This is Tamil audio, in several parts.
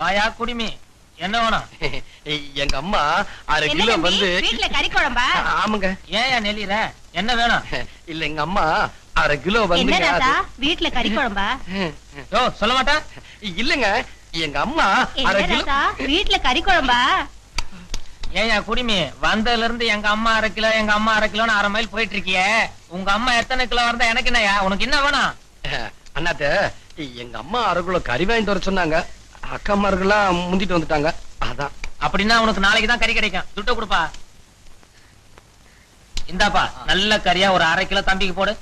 வாயா குடிமி. என்ன வேணும்? எங்க அம்மா அரை என்ன கிலோ வந்து வீட்ல கறி குழம்பா? ஆமாங்க. ஏன் நெளிற என்ன வேணும்? இல்ல எங்க அம்மா அரை கிலோ என்ன வந்து வீட்ல கறி குழம்பா? யோ சொல்ல மாட்டா. இல்லங்க. எங்க அம்மா அரை என்ன கிலோ வீட்ல கறி குழம்பா? ஏயா குடிமி? வந்ததுல இருந்து எங்க அம்மா அரை கிலோ எங்க அம்மா அரை கிலோன்னு அரை மைல் போயிட்டு இருக்கியே உங்க அம்மா எத்தனை கிலோ இருந்தா எனக்கு என்னயா உனக்கு என்ன வேணும்? அண்ணாத்த எங்க அம்மா அரை கிலோ கறி வாங்கிட்டு வர சொன்னாங்க. அக்காமார்கள்லாம் முந்திட்டு வந்துட்டாங்க. அதான். அப்படின்னா உனக்கு நாளைக்கு தான் கறி கிடைக்கும். துட்ட கொடுப்பா. இந்தாப்பா நல்ல கறியா ஒரு அரை கிலோ தம்பிக்கு போடு.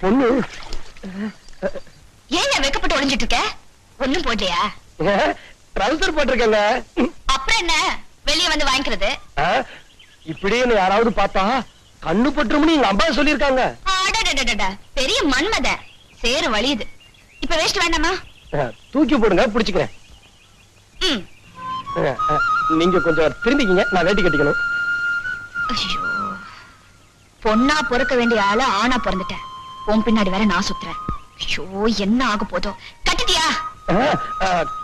பொண்ணு. ஏன் வெக்கப்பட்டு ஒளிஞ்சிட்டு இருக்க? ஒண்ணும் போடலையா? ட்ரௌசர் போட்டிருக்கேங்க. அப்புறம் என்ன? வெளிய வந்து வாங்கிக்கிறது. இப்படின்னு யாராவது பார்த்தா கண்ணு பட்டுரும்னு எங்க அம்மா சொல்லியிருக்காங்க. அடடடடடா, பெரிய மன்மத. சேரு வலியுது இப்ப வேஸ்ட் வேண்டாமா? தூக்கி போடுங்க பிடிச்சுக்கிறேன். நீங்க கொஞ்சம் திரும்பிக்கிங்க நான் வேட்டி கட்டிக்கணும். ஐயோ. பொண்ணா பொறுக்க வேண்டிய ஆளு ஆணா பிறந்துட்டேன். உன் பின்னாடி வேற நான் சுத்துறேன். ஐயோ என்ன ஆக போதோ. கட்டிட்டியா?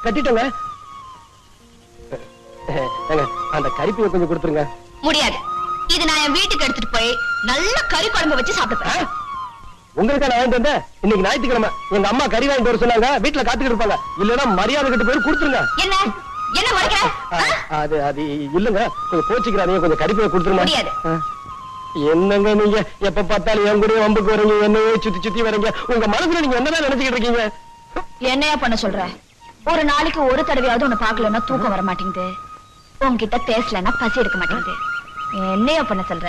கட்டிட்டோங்க. அந்த கறிப்பியை கொஞ்சம் கொடுத்துருங்க. முடியாது. இது நான் என் வீட்டுக்கு எடுத்துட்டு போய் நல்ல கறி குழம்பு வச்சு சாப்பிடுறேன் உங்களுக்கு நான் வாங்கிட்டு வந்தேன். இன்னைக்கு ஞாயிற்றுக்கிழமை. எங்க அம்மா கறி வாங்கிட்டு வர சொன்னாங்க. வீட்டுல காத்துக்கிட்டு இருப்பாங்க. இல்லன்னா மரியாதை கிட்ட பேர் கொடுத்துருங்க. என்ன? அது அது இல்லங்க. கொஞ்சம் கோச்சிக்கிறாதீங்க. கொஞ்சம் முடியாது. ஆ. என்னங்க நீங்க? எப்ப பார்த்தாலும் என் கூட வம்புக்கு வரீங்க. என்னையே சுத்தி சுத்தி வரீங்க. உங்க மனசுல நீங்க என்னதான் நினைச்சுக்கிட்டு இருக்கீங்க? என்னையா பண்ண சொல்ற? ஒரு நாளைக்கு ஒரு தடவையாவது உன்னை பார்க்கலன்னா தூக்கம் வர மாட்டேங்குது. உன்கிட்ட பேசலன்னா பசி எடுக்க மாட்டேங்குது. என்னையா பண்ண சொல்ற?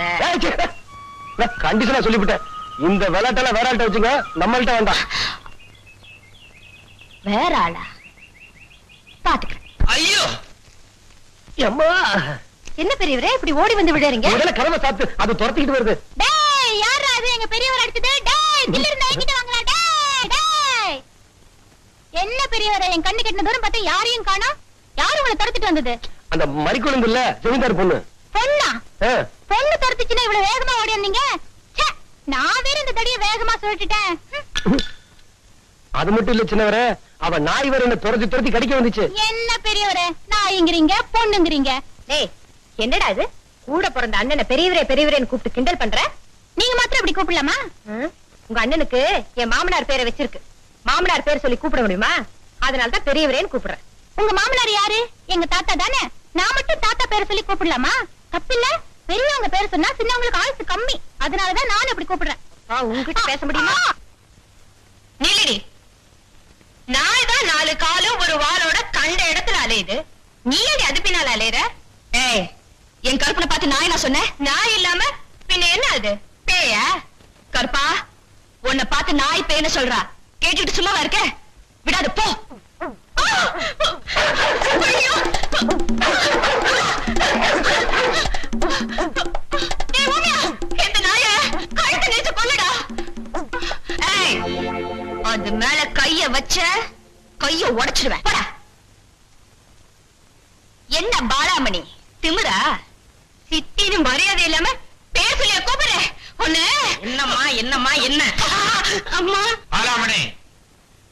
கண்டிஷனா சொல்லிவிட்டேன். இந்த விளையாட்டெல்லாம் வேற ஆள்கிட்ட வச்சுங்க நம்மள்ட்ட வேண்டாம் வேற ஆளா? பாத்துக்கிறேன். ஐயோ! அம்மா என்ன பெரியவரே இப்படி ஓடி வந்து விடுறீங்க முதல்ல கதவை சாத்து அது துரத்திக்கிட்டு வருது. டேய் யாரா அது? எங்க பெரியவர் அடிச்சது? டேய் கில்ல இருந்தா என்கிட்ட வாங்கலாம். டேய் டேய்! என்ன பெரியவரே என் கண்ணு கெட்டின தூரம் பார்த்தா யாரையும் காணோம்? யாரு உங்களை துரத்திட்டு வந்தது? அந்த மறிக்குழந்து இல்ல ஜமீன்தார் பொண்ணு. பொண்ணா? பொண்ணு துரத்துச்சுன்னா இவ்வளவு வேகமா ஓடி வந்தீங்க? நான் வேற இந்த தடிய வேகமா சொல்லிட்டேன் அது மட்டும் இல்ல சின்னவரே அவ நாய் வர என்ன துரத்தி துரத்தி கடிக்க வந்துச்சு. என்ன பெரியவரே நாய்ங்கிறீங்க பொண்ணுங்கிறீங்க. டேய் என்னடா இது? கூட பிறந்த அண்ணனை பெரியவரே பெரியவரேன்னு கூப்பிட்டு கிண்டல் பண்ற? நீங்க மாத்திரம் இப்படி கூப்பிடலாமா? உங்க அண்ணனுக்கு என் மாமனார் பேரை வச்சிருக்கு. மாமனார் பேர் சொல்லி கூப்பிட முடியுமா? அதனால தான் பெரியவரேன்னு கூப்பிடுறேன். உங்க மாமனார் யாரு? எங்க தாத்தா தானே? நான் மட்டும் தாத்தா பேரை சொல்லி கூப்பிடலாமா? தப்பில்ல. பெரியவங்க பேர் சொன்னா சின்னவங்களுக்கு ஆயுசு கம்மி. அதனாலதான் நான் இப்படி கூப்பிடுறேன். உங்ககிட்ட பேச முடியுமா? நில்லடி. நாய் தான் நாலு காலும் ஒரு வாளோட கண்ட இடத்துல அலையுது. நீ அது பின்னால அலையுற? ஏய் என் கருப்பனை பார்த்து நாய் நான் சொன்னேன். நாய் இல்லாம பின்ன என்ன அது? பேயா? கருப்பா உன்னை பார்த்து நாய் பேன்னு சொல்றா. கேட்டுட்டு சும்மாவா இருக்க? விடாது போ. கைய வச்ச கைய உடைச்சிடுவேன். போடா. என்ன பாலாமணி? திமிரா சித்தின்னு மரியாதை இல்லாம பேர் சொல்லிய கூப்பிடுற ஒண்ணு. என்னம்மா என்னம்மா என்ன? அம்மா. பாலாமணி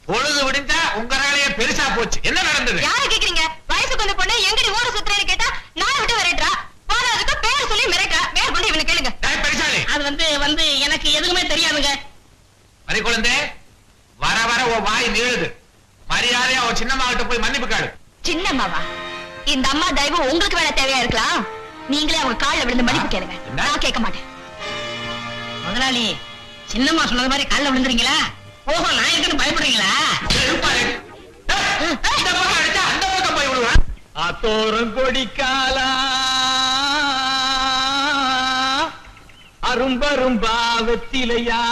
பொழுது விடிஞ்சா உங்க வேலையே பெருசா போச்சு. என்ன நடந்தது? யார கேக்குறீங்க? வயசுக்கு வந்த பொண்ணு எங்கடி ஊர சுத்துறேன்னு கேட்டா நான் விட்டு விரட்டுறா. போனதுக்கு பேர் சொல்லி மிரட்டா மேல கொண்டு இவனை கேளுங்க. பெருசாலி அது வந்து வந்து எனக்கு எதுவுமே தெரியாதுங்க. மறி குழந்தை உன் வாய் நீளுது மரியாதையா உன் சின்னம்மா கிட்ட போய் மன்னிப்பு கேளு. சின்னம்மாவா? இந்த அம்மா தயவு உங்களுக்கு வேணா தேவையா இருக்கலாம் நீங்களே அவங்க கால்ல விழுந்து மன்னிப்பு கேளுங்க? நான் கேட்க மாட்டேன். முதலாளி சின்னம்மா சொன்னது மாதிரி கால்ல விழுந்துறீங்களா? ஓஹோ நான் இருக்குன்னு பயப்படுறீங்களா? செருப்பாரு. ஏய், இந்த பக்கம் அடிச்சா அந்த பக்கம் போய் விடுவேன் ஆத்தோரம் கொடிக்காலா அரும்பரும்பா வெத்திலையா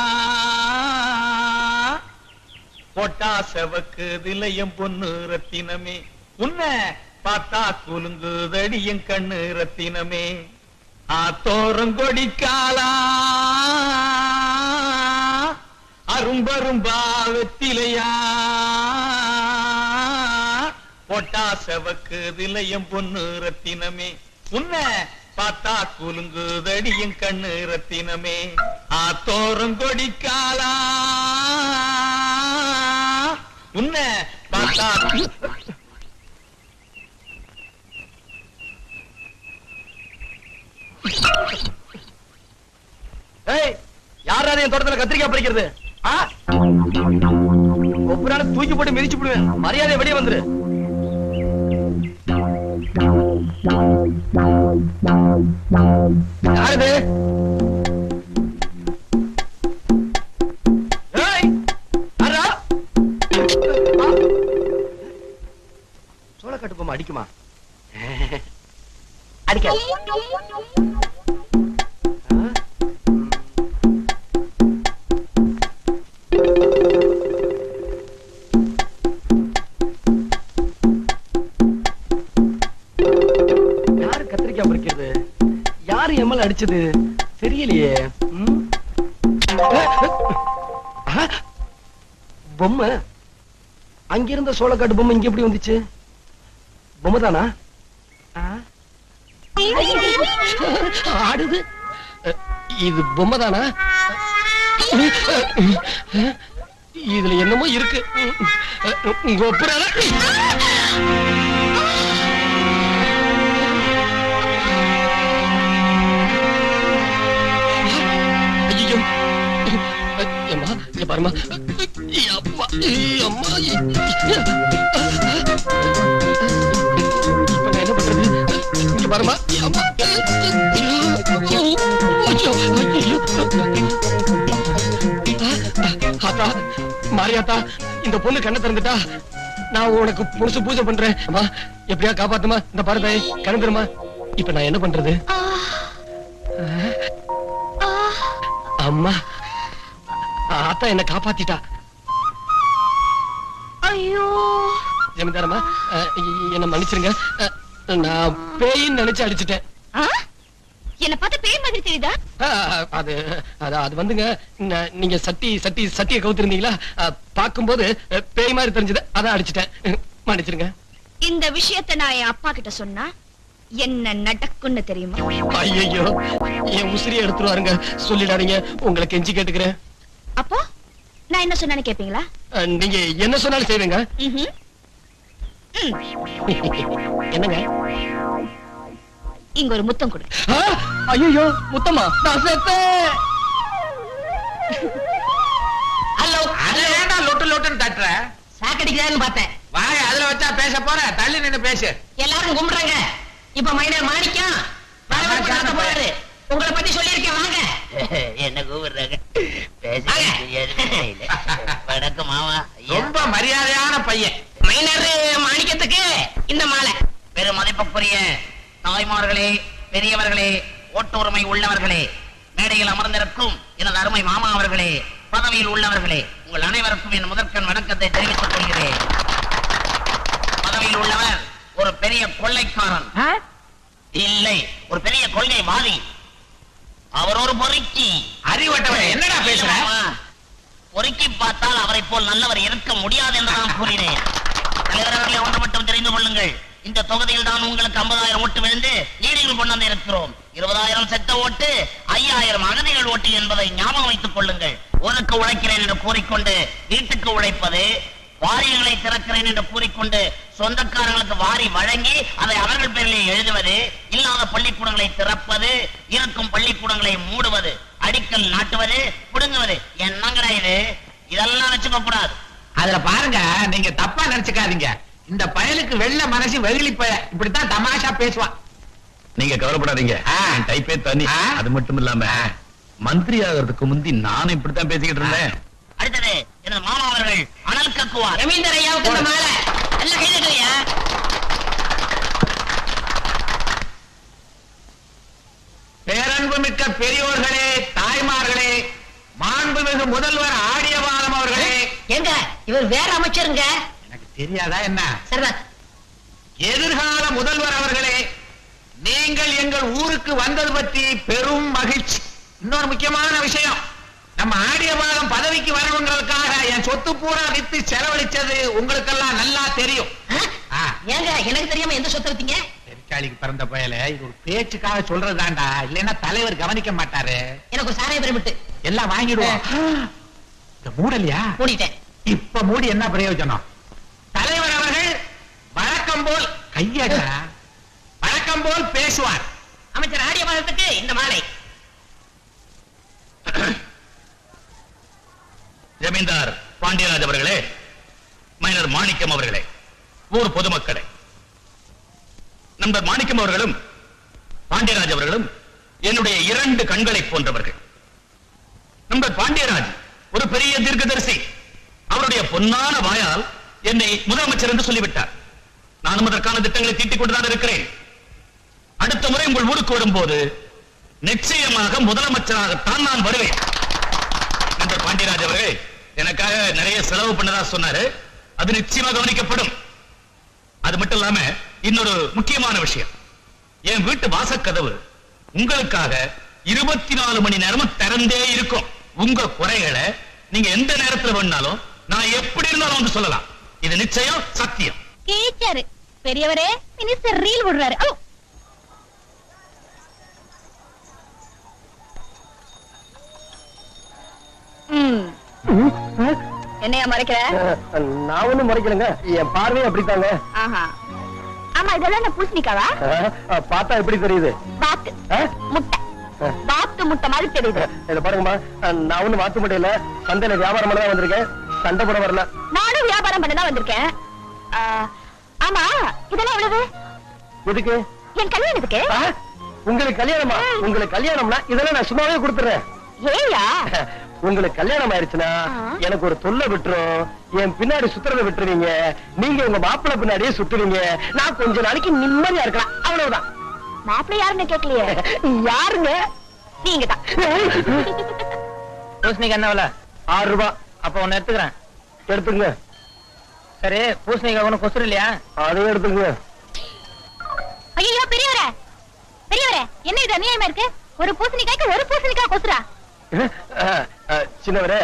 போட்டா செவக்கு விலையம் பொண்ணு ரத்தினமே. உன்ன பார்த்தா குலுங்குதடி என் கண்ணு ரத்தினமே. ஆத்தோரம் கொடிக்காலா. அரும்பரும்பா வெத்திலையா போட்டா செவக்கு விலையம் பொண்ணு ரத்தினமே. உன்ன பார்த்தா குலுங்குதடி என் கண்ணு ரத்தினமே. ஆத்தோரம் கொடிக்காலா. உன்ன பார்த்தா ஏய் யாராவது என் தோட்டத்துல கத்திரிக்காய் பறிக்கிறது? ஒவ்வொரு நாளும் தூக்கி போட்டு மிதிச்சு விடுவேன். மரியாதை வெளியே வந்துரு. கத்திரிக்காய் பறிக்கிறது யாரு எம்எல் அடிச்சது? தெரியலையே? பொம்மை. அங்கிருந்த சோளக்காட்டு பொம்மை இங்க எப்படி வந்துச்சு? பொம்மை தானா? ஆடுது. இது பொம்மை தானா? இதுல என்னமோ இருக்கு. பாருமா. அம்மா என்ன பண்றது? இங்க பாருமா. ஆத்தா மாரியாத்தா இந்த பொண்ணு கண்ணை திறந்துட்டா நான் உனக்கு புதுசு பூஜை பண்றேன். அம்மா எப்படியா காப்பாத்துமா? இந்த பாரு தாய் கணந்துருமா இப்ப நான் என்ன பண்றது? அம்மா ஆத்தா என்ன காப்பாத்திட்டா. ஐயோ. ஜமீன்தாரம்மா என்ன மன்னிச்சிருங்க. நான் பேயின்னு நினைச்சு அடிச்சிட்டேன்? என்ன பார்த்தா பேய் மாதிரி தெரியுதா? அஹ், அது அது அது வந்துங்க. ந- நீங்க சட்டி சட்டி சட்டியை கவுத்திருந்தீங்களா? அஹ், பார்க்கும்போது அஹ், பேய் மாதிரி தெரிஞ்சது அதான் அடிச்சிட்டேன். மன்னிச்சிருங்க. இந்த விஷயத்தை நான் என் அப்பா கிட்ட சொன்னா என்ன நடக்கும்னு தெரியுமா? ஐயோ என் உசிரியை எடுத்துருவாருங்க. சொல்லிடாதீங்க. உங்களை கெஞ்சி கேட்டுக்கிறேன். அப்போ நான் என்ன சொன்னேன்னு கேப்பீங்களா? நீங்க என்ன சொன்னாலும் செய்வேங்க. என்னங்க? இங்க ஒரு முத்தம் கொடு. ஐயோ முத்தம்மா நான் செத்தேன். ஹலோ. அதை ஏன்டா லொட்டு லொட்டுன்னு தட்டுற? சாக்கடிக்கிறான்னு பார்த்தேன். வாய அதுல வச்சா பேச போற? தள்ளி நின்னு பேசு. எல்லாரும் கும்பிடுறாங்க. இப்ப மைனர் மாணிக்கம் போறாரு. உங்களை பத்தி சொல்லியிருக்கேன் வாங்க. என்ன கூப்பிடுறாங்க. வணக்கம் மாமா. ரொம்ப மரியாதையான பையன். மைனர் மாணிக்கத்துக்கு இந்த மாலை. பெரும் மதிப்புக்குரிய தாய்மார்களே பெரியவர்களே ஓட்டுரிமை உள்ளவர்களே மேடையில் அமர்ந்திருக்கும் எனது அருமை மாமா அவர்களே பதவியில் உள்ளவர்களே உங்கள் அனைவருக்கும் என் முதற்கண் வணக்கத்தை தெரிவித்துக் கொள்கிறேன். பதவியில் உள்ளவர் ஒரு பெரிய கொள்ளைக்காரன். இல்லை ஒரு பெரிய கொள்கைவாதி அவர் ஒரு பொறுக்கி. அறிவட்டவன் என்னடா பேசுற. பொறுக்கி பார்த்தால் அவரை போல் நல்லவர் இருக்க முடியாது என்று நான் கூறினேன். தலைவர் அவர்களே ஒன்று மட்டும் தெரிந்து கொள்ளுங்கள். இந்த தொகுதியில் தான் உங்களுக்கு 50000 ஓட்டு விழுந்து நீடிகள் கொண்டு வந்து இருக்கிறோம் இருபதாயிரம் செத்த ஓட்டு ஐயாயிரம் அகதிகள் ஓட்டு என்பதை ஞாபகம் வைத்துக் கொள்ளுங்கள். ஊருக்கு உழைக்கிறேன் என்று கூறிக்கொண்டு வீட்டுக்கு உழைப்பது வாரியங்களை திறக்கிறேன் என்று கூறிக்கொண்டு சொந்தக்காரங்களுக்கு வாரி வழங்கி அதை அவர்கள் பேரிலே எழுதுவது இல்லாத பள்ளிக்கூடங்களை திறப்பது இருக்கும் பள்ளிக்கூடங்களை மூடுவது அடிக்கல் நாட்டுவது புடுங்குவது. என்னங்கடா இது? இதெல்லாம் வச்சு திரும்பக்கூடாது அதுல பாருங்க நீங்க தப்பா நினைச்சுக்காதீங்க. இந்த பயலுக்கு வெள்ள மனசு வெகுளி பய இப்படித்தான் தமாஷா பேசுவான் நீங்க கவலைப்படாதீங்க. டைப்பே தனி. அது மட்டும் இல்லாம மந்திரி ஆகிறதுக்கு முந்தி நானும் இப்படித்தான் பேசிக்கிட்டு இருந்தேன். அடுத்தது எனது மாமா அவர்கள் அனல் கக்குவார். ரவீந்தர் ஐயாவுக்கு இந்த மாலை. நல்ல கைதட்டலையா பேரன்புமிக்க பெரியோர்களே தாய்மார்களே மாண்புமிகு முதல்வர் ஆடியபாலம் அவர்களே. எங்க இவர் வேற அமைச்சருங்க? எனக்கு தெரியாதா என்ன? சரிதான் எதிர்கால முதல்வர் அவர்களே நீங்கள் எங்கள் ஊருக்கு வந்தது பற்றி பெரும் மகிழ்ச்சி. இன்னொரு முக்கியமான விஷயம். நம்ம ஆடியபாலம் பதவிக்கு வரணுங்கிறதுக்காக என் சொத்து பூரா வித்து செலவழிச்சது உங்களுக்கெல்லாம் நல்லா தெரியும். ஏங்க எனக்கு தெரியாம எந்த சொத்து வித்தீங்க பெருச்சாளிக்கு பிறந்த பயல இது ஒரு பேச்சுக்காக சொல்றதுதான்டா. இல்லைன்னா தலைவர் கவனிக்க மாட்டாரு. எனக்கு சாராய பிரமிட்டு. எல்லாம் வாங்கிடுவோம். இந்த மூடலையா? மூடிட்டேன். இப்ப மூடி என்ன பிரயோஜனம்? தலைவர் அவர்கள் வழக்கம் போல் கையடா. வழக்கம் போல் பேசுவார். அமைச்சர் ஆடிய மாதத்துக்கு இந்த மாலை. ஜமீன்தார் பாண்டியராஜ் அவர்களே மைனர் மாணிக்கம் அவர்களே ஊர் பொதுமக்களே. நண்பர் மாணிக்கம் அவர்களும் பாண்டியராஜ் அவர்களும் என்னுடைய இரண்டு கண்களை போன்றவர்கள். நண்பர் பாண்டியராஜ் ஒரு பெரிய தீர்க்கதரிசி. அவருடைய பொன்னான வாயால் என்னை முதலமைச்சர் என்று சொல்லிவிட்டார். நானும் அதற்கான திட்டங்களை தீட்டிக் கொண்டுதான் இருக்கிறேன். அடுத்த முறை உங்கள் ஊருக்கு வரும்போது நிச்சயமாக முதலமைச்சராகத்தான் நான் வருவேன். நண்பர் பாண்டியராஜ் அவர்கள் எனக்காக நிறைய செலவு பண்ணதா சொன்னாரு. அது நிச்சயமா கவனிக்கப்படும். அது மட்டும் இல்லாம இன்னொரு முக்கியமான விஷயம். என் வீட்டு வாசக்கதவு உங்களுக்காக இருபத்தி நாலு மணி நேரமும் திறந்தே இருக்கும். உங்க குறைகளை நீங்க எந்த நேரத்துல வேணாலும் நான் எப்படி இருந்தாலும் வந்து சொல்லலாம். இது நிச்சயம் சத்தியம். பெரியவரே மினிஸ்டர் ரீல் விடுறாரு என்னையா மறைக்கிற? நான் ஒண்ணும் முறைக்கலங்க. என் பார்வையும் அப்படித்தாங்க. ஆமா இதெல்லாம் என்ன பூசணிக்காவா? பார்த்தா எப்படி தெரியுது? பாத்து? முட்டை. பாத்து முட்டை மாதிரி தெரியுது. இத பாருங்கம்மா. நான் ஒண்ணும் மாத்து முடியல சந்தையில வியாபாரம் பண்ண தான் வந்திருக்கேன். சண்டை போட வரல. நானும் வியாபாரம் பண்ண தான் வந்திருக்கேன் ஆமா இதெல்லாம் எவ்வளவு? எதுக்கு? என் கல்யாணத்துக்கு? உங்களுக்கு கல்யாணமா? உங்களுக்கு கல்யாணம்னா இதெல்லாம் நான் சும்மாவே கொடுத்துறேன். ஏயா உங்களுக்கு கல்யாணம் ஆயிருச்சுன்னா. எனக்கு ஒரு தொல்லை விட்டுரும். என் பின்னாடி சுத்துறத விட்டுருவீங்க. நீங்க உங்க மாப்பிள்ளை பின்னாடியே சுத்துவீங்க. நான் கொஞ்ச நாளைக்கு நிம்மதியா இருக்கலாம். அவ்வளவுதான். மாப்பிள்ளை யாருன்னு கேட்கலையே யாருங்க? நீங்க தான் பூசணிக்கு என்ன விலை? ஆறு ரூபாய் அப்ப ஒன்னு எடுத்துக்கிறேன். எடுத்துங்க சரி பூசணிக்காய் ஒண்ணு கொசுறு இல்லையா? அதையும் எடுத்துங்க ஐயோ பெரியவரே. பெரியவரே என்ன இது அநியாயமா இருக்கு? ஒரு பூசணிக்காய்க்கு ஒரு பூசணிக்காய் கொசுரா சின்னவரே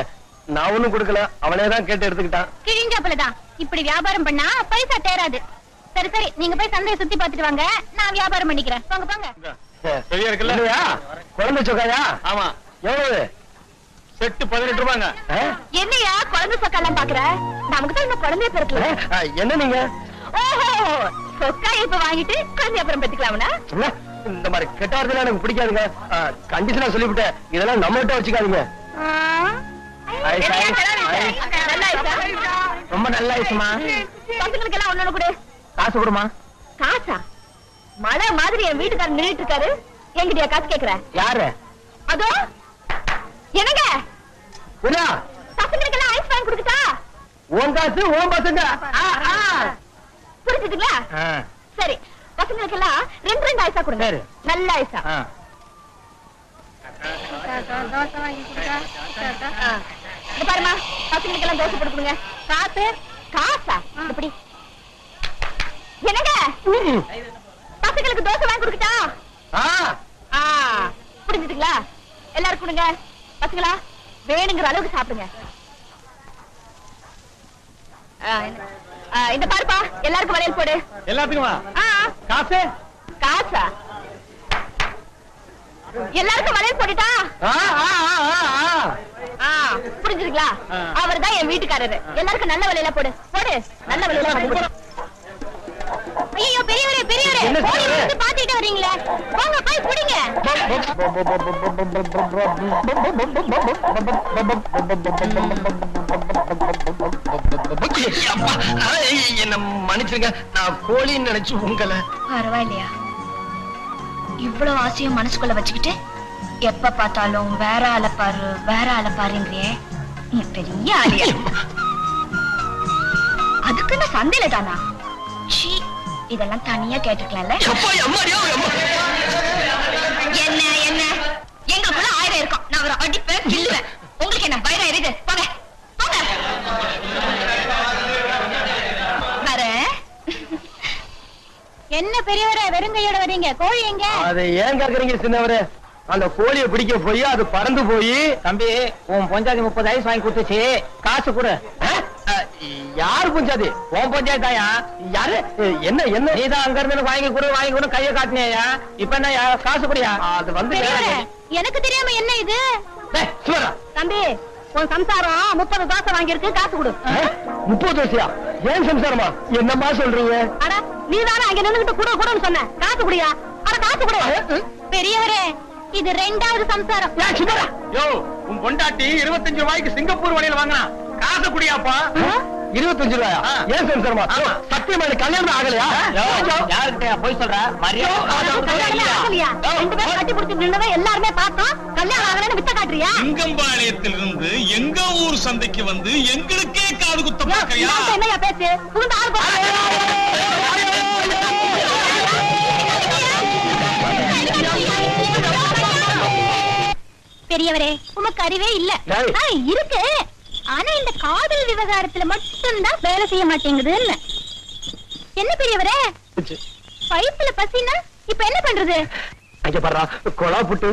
நான் ஒண்ணும் கொடுக்கல. அவனே தான் கேட்டு எடுத்துக்கிட்டான். கிழிஞ்சாப்புலதான். இப்படி வியாபாரம் பண்ணா பைசா தேராது சரி சரி நீங்க போய் சந்தையை சுத்தி பார்த்துட்டு வாங்க. நான் வியாபாரம் பண்ணிக்கிறேன். வாங்க போங்க. சரியா இருக்குல்ல? குழந்தை சொக்காயா? ஆமா. எவ்வளவு? செட்டு பதினெட்டு ரூபாங்க. என்னையா குழந்தை சொக்கெல்லாம் பாக்குற? நமக்கு தான் இன்னும் குழந்தைய பிறக்கல. என்ன நீங்க? ஓஹோ சொக்கா இப்ப வாங்கிட்டு குழந்தை அப்புறம் பெற்றுக்கலாம்னா என்ன? இந்த மாதிரி கெட்டார்தெல்லாம் எனக்கு பிடிக்காதுங்க. கண்டிஷனா சொல்லிவிட்டேன். இதெல்லாம் நம்மகிட்ட வச்சுக்காதீங்க? ரொம்ப நல்ல ஐசுமா பசங்களுக்கு எல்லாம் ஒண்ணு கொடு. காசு கொடுமா? காசா? மழை மாதிரி என் வீட்டுக்காரர் நின்னுட்டு இருக்காரு. என்கிட்டயா காசு கேக்குற? யாரு? அதோ? என்னங்க? புரியா பசங்களுக்கு எல்லாம் ஐஸ் வாங்கி கொடுத்துட்டா உன் காசு உன் பசங்க. புரிஞ்சுதுங்களா? சரி. பசங்களுக்கு எல்லாம் ரெண்டு ரெண்டு ஐசா கொடுங்க. நல்ல ஐசா பாருமா பசங்களுக்கு எல்லாம் தோசை போட்டு கொடுங்க. காசு? காசா? இப்படி. என்னங்க? பசங்களுக்கு தோசை வாங்கி கொடுக்கட்டா? ஆ. புரிஞ்சுதுங்களா? எல்லாரும் கொடுங்க. பசங்களா வேணுங்கிற அளவுக்கு சாப்பிடுங்க. இந்த பாருப்பா எல்லாருக்கும் வளையல் போடு. எல்லாத்துக்குமா? காசு? காசா? எல்லாருக்கும் வளையல் போட்டுட்டா? புரிஞ்சுதுங்களா? அவர் தான் என் வீட்டுக்காரரு. எல்லாருக்கும் நல்ல வலையில போடு. போடு. நல்ல வலையில ஐயோ பெரியவரே பெரியவரே. போடி வாங்க போய் குடிங்க. என்ன மன்னிச்சிருங்க. நான் கோழின்னு நினைச்சு உங்களை பரவாயில்லையா? இவ்வளவு ஆசையும் மனசுக்குள்ள வச்சுக்கிட்டு எப்ப பார்த்தாலும் வேற ஆளை பாரு வேற ஆளை பாருங்கிறியே. நீ பெரிய ஆளியா? அதுக்குன்னு சந்தையில தானா இதெல்லாம் தனியா கேட்டுக்கலாம்ல அப்பா, அம்மாடியோ, அம்மா. என்ன என்ன எங்களுக்குள்ள ஆயிரம் இருக்கும் நான் ஒரு அடிப்பேன் கிள்ளுவேன் உங்களுக்கு என்ன பயிரம் இருக்கு போங்க போங்க வரேன் என்ன பெரியவரே வெறுங்கையோட வரீங்க கோழி எங்க அதை ஏன் கேக்குறீங்க சின்னவரே? அந்த கோழியை பிடிக்க போய் அது பறந்து போய் தம்பி உன் பொஞ்சாதி முப்பது ஐஸ் வாங்கி கொடுத்துச்சு. காசு கொடு. யாரு புஞ்சாதி? உன் பஞ்சாயத்தாயா யாரு? என்ன என்ன? நீதான் அங்க இருந்து வாங்கி கொடு வாங்கி கொடு கையை காட்டினியா இப்ப என்ன காசு குடியா? அது வந்து எனக்கு தெரியாம என்ன இது. தம்பி உன் சம்சாரம் முப்பது தோசை வாங்கியிருக்கு காசு கொடு? முப்பது வருஷயா ஏன் சம்சாரமா? என்னம்மா சொல்றீங்க? அட நீ தானே அங்க நின்னுகிட்டு குடு குடுன்னு சொன்ன. காசு குடியா? பெரியவரே இது ரெண்டாவது சம்சாரம். ஏன் சும்மாடா. யோ உன் பொண்டாட்டி இருபத்தஞ்சு ரூபாய்க்கு சிங்கப்பூர் வழியில வாங்கினா காசு குடியாப்பா? இருபத்தஞ்சு ரூபாயா. ஏன் சம்சாரமா? ஆமா. சத்தியமா எனக்கு கல்யாணம் ஆகலையா? யாருக்கிட்ட போய் சொல்ற. எல்லாருமே பார்த்தோம். கல்யாணம் ஆகலன்னு வித்த காட்டுறியா? சிங்கம்பாளையத்திலிருந்து எங்க ஊர் சந்தைக்கு வந்து எங்களுக்கே காது குத்த யோ, பார்க்கறியா? இதான்டா என்னய்யா பேச்சு புகுந்த ஆள் பெரியவரே உமக்கு அறிவே இல்ல. இருக்கு. ஆனா இந்த காதல் விவகாரத்துல மட்டும்தான் வேலை செய்ய மாட்டேங்குது என்ன பெரியவரே? பைப்புல பசினா இப்ப என்ன பண்றது? பாடுறா கொலா புட்டு.